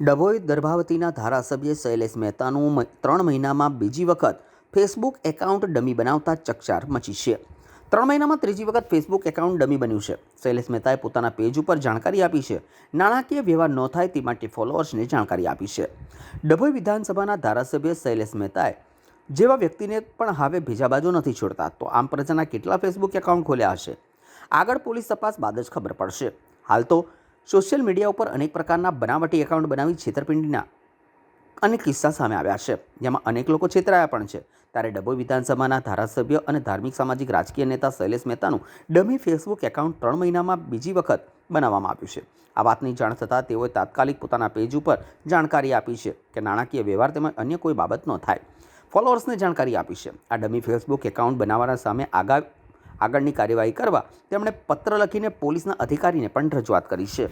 ડભોઈ દર્ભાવતીના ધારાસભ્ય શૈલેષ મહેતાનું ત્રણ મહિનામાં બીજી વખત ફેસબુક એકાઉન્ટ ડમી બનાવતા ચકચાર મચી છે. ત્રણ મહિનામાં ત્રીજી વખત ફેસબુક એકાઉન્ટ ડમી બન્યું છે. શૈલેષ મહેતાએ પોતાના પેજ ઉપર જાણકારી આપી છે. નાણાકીય વ્યવહાર ન થાય તે માટે ફોલોઅર્સને જાણકારી આપી છે. ડભોઈ વિધાનસભાના ધારાસભ્ય શૈલેષ મહેતાએ જેવા વ્યક્તિને પણ હવે ભેજા બાજુ નથી છોડતા, તો આમ પ્રજાના કેટલા ફેસબુક એકાઉન્ટ ખોલ્યા હશે? આગળ પોલીસ તપાસ બાદ જ ખબર પડશે. હાલ તો સોશિયલ મીડિયા ઉપર અનેક પ્રકારના બનાવટી એકાઉન્ટ બનાવી છેતરપિંડીના અનેક કિસ્સા સામે આવ્યા છે, જેમાં અનેક લોકો છેતરાયા પણ છે. ત્યારે ડભોઈ વિધાનસભાના ધારાસભ્ય અને ધાર્મિક સામાજિક રાજકીય નેતા શૈલેષ મહેતાનું ડમી ફેસબુક એકાઉન્ટ ત્રણ મહિનામાં બીજી વખત બનાવવામાં આવ્યું છે. આ વાતની જાણ થતાં તેઓએ તાત્કાલિક પોતાના પેજ ઉપર જાણકારી આપી છે કે નાણાકીય વ્યવહાર તેમજ અન્ય કોઈ બાબત ન થાય. ફોલોઅર્સને જાણકારી આપી છે. આ ડમી ફેસબુક એકાઉન્ટ બનાવવાના સામે આગા આગળની કાર્યવાહી કરવા તેમણે પત્ર લખીને પોલીસના અધિકારીને પણ રજૂઆત કરી છે.